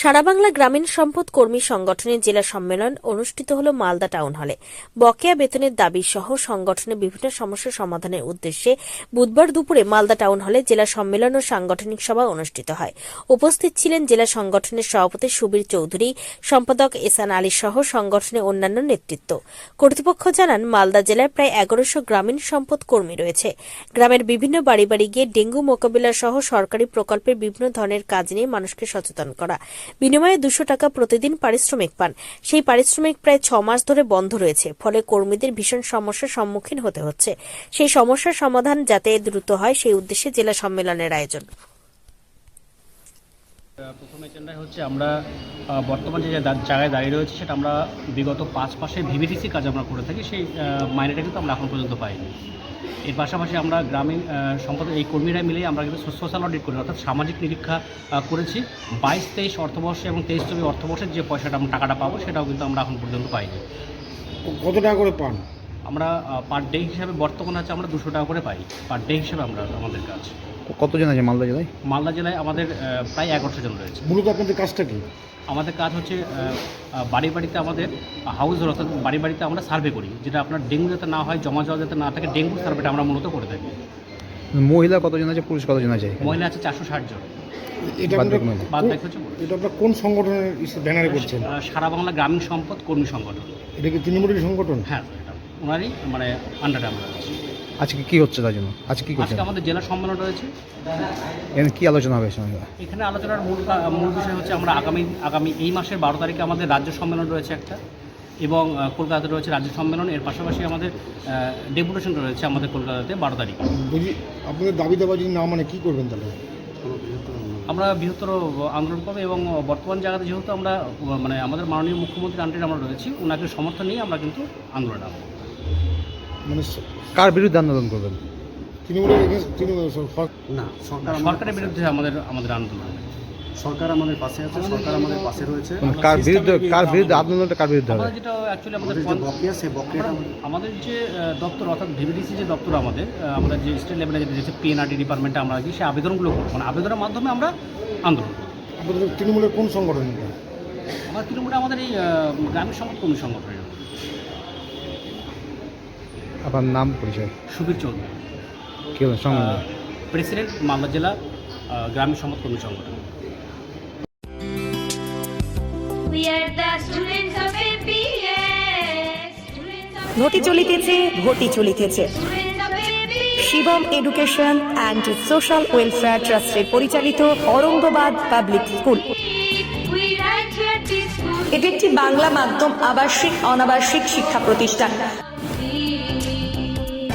সারা বাংলা গ্রামীণ সম্পদ কর্মী সংগঠনের জেলা সম্মেলন অনুষ্ঠিত হল মালদা টাউন হলে। বকেয়া বেতনের দাবি সহ সংগঠনের বিভিন্ন সমস্যা সমাধানের উদ্দেশ্যে বুধবার দুপুরে মালদা টাউন হলে জেলা সম্মেলন ও সাংগঠনিক সভা অনুষ্ঠিত হয়। উপস্থিত ছিলেন জেলা সংগঠনের সভাপতি সুবীর চৌধুরী, সম্পাদক এসান আলী সহ সংগঠনের অন্যান্য নেতৃত্ব। কর্তৃপক্ষ জানান, মালদা জেলায় প্রায় এগারোশো গ্রামীণ সম্পদ কর্মী রয়েছে। গ্রামের বিভিন্ন বাড়ি বাড়ি গিয়ে ডেঙ্গু মোকাবিলা সহ সরকারি প্রকল্পের বিভিন্ন ধরনের কাজ নিয়ে মানুষকে সচেতন করা। বিনিময়ে দুশো টাকা প্রতিদিন পারিশ্রমিক পান। সেই পারিশ্রমিক প্রায় ছ মাস ধরে বন্ধ রয়েছে, ফলে কর্মীদের ভীষণ সমস্যার সম্মুখীন হতে হচ্ছে। সেই সমস্যার সমাধান যাতে দ্রুত হয়, সেই উদ্দেশ্যে জেলা সম্মেলনের আয়োজন। প্রথম এজেন্ডায় হচ্ছে আমরা বর্তমান যে জায়গায় দাঁড়িয়ে রয়েছে সেটা আমরা বিগত পাঁচ মাসে ভিভিডিসি কাজ আমরা করে থাকি, সেই মাইনেটা কিন্তু আমরা এখন পর্যন্ত পাইনি। এর পাশাপাশি আমরা গ্রামীণ সম্পদ এই কর্মীরা মিলেই আমরা কিন্তু সোশ্যাল অডিট করি, অর্থাৎ সামাজিক নিরীক্ষা করেছি। বাইশ, তেইশ অর্থবর্ষে এবং তেইশ চব্বিশ অর্থবর্ষের যে পয়সাটা আমরা টাকাটা পাবো, সেটাও কিন্তু আমরা এখন পর্যন্ত পাইনি। কত টাকা করে পান? আমরা পার ডে হিসাবে বর্তমানে আছে আমরা দুশো টাকা করে পাই পার ডে হিসাবে আমরা আমাদের কাজ। কতজন আছে মালদা জেলায়? মালদা জেলায় আমাদের প্রায় এগারোশো জন রয়েছে। মূলত আপনাদের কাজটা কি? আমাদের কাজ হচ্ছে বাড়ি বাড়িতে আমাদের হাউস অর্থাৎ বাড়ি বাড়িতে আমরা সার্ভে করি যেটা আপনার ডেঙ্গু যাতে না হয় জমা জল যাতে না থাকে ডেঙ্গু সার্ভেটা আমরা মূলত করে থাকি। মহিলা কতজন আছে পুরুষ কতজন আছে? মহিলা আছে চারশো ষাট জন। এটা আপনারা কোন- সংগঠনের ইস- ব্যানারে করছেন? সারা বাংলা গ্রামীণ সম্পদ কর্মী সংগঠন। এটা কি তৃণমূলের সংগঠন? হ্যাঁ। ওনারই মানে আন্ডারে আমরা আছি। আজকে কি হচ্ছে তার জন্য? আজকে কি করছেন? আজকে আমাদের জেলা সম্মেলন রয়েছে এখানে কি আলোচনা হবে সঙ্গে এখানে আলোচনার মূল মূল বিষয় হচ্ছে আমরা আগামী আগামী এই মাসের বারো তারিখে আমাদের রাজ্য সম্মেলন রয়েছে একটা এবং কলকাতাতে রয়েছে রাজ্য সম্মেলন। এর পাশাপাশি আমাদের ডেপুটেশন রয়েছে আমাদের কলকাতাতে বারো তারিখে। বুঝি আপনাদের দাবি দেওয়া যদি না মানে কি করবেন তাহলে? আমরা বৃহত্তর আন্দোলন করব এবং বর্তমান জায়গাতে যেহেতু আমরা মানে আমাদের মাননীয় মুখ্যমন্ত্রী আন্টির আমরা রয়েছি ওনাকে সমর্থন নিয়ে আমরা কিন্তু আন্দোলন নামবো মানে কার বিরুদ্ধে আন্দোলন করবেন? তৃণমূলের against- তৃণমূল সর- না সরকার সরকারের বিরুদ্ধে আমাদের আমাদের আন্দোলন সরকার আমাদের পাশে আছে সরকার আমাদের পাশে রয়েছে। মানে কার বিরুদ্ধে কার বিরুদ্ধে আন্দোলনটা কার বিরুদ্ধে হবে? আমাদের যেটা অ্যাকচুয়ালি আমাদের আমাদের যে পঞ্চ- বকেয়া সেই বকেয়াটা আমরা- আমাদের যে আহ, দপ্তর অর্থাৎ ভিভিডিসি যে দপ্তর আমাদের আহ, আমাদের যে স্টেট লেভেলে পিএনআরটি ডিপার্টমেন্টে আমরা সেই আবেদনগুলো করব। মানে আবেদনের মাধ্যমে আমরা আন্দোলন করব। আপনাদের তৃণমূলের কোন সংগঠন এটা? আমার তৃণমূলে আমাদের এই আহ, গ্রামীণ সম্পদ কর্মী সংগঠনের আপনার নাম পরিচয়? সুবীর চৌধুরী। কি হলো প্রেসিডেন্ট মালদা জেলা গ্রামীণ সম্পদ কর্মী সংগঠন ঘটি চলিতেছে ঘটি চলিতেছে. Shivam education and social welfare ট্রাস্টের পরিচালিত অরঙ্গবাদ পাবলিক স্কুল. এটি একটি বাংলা মাধ্যম আবাসিক অনাবাসিক শিক্ষা প্রতিষ্ঠান।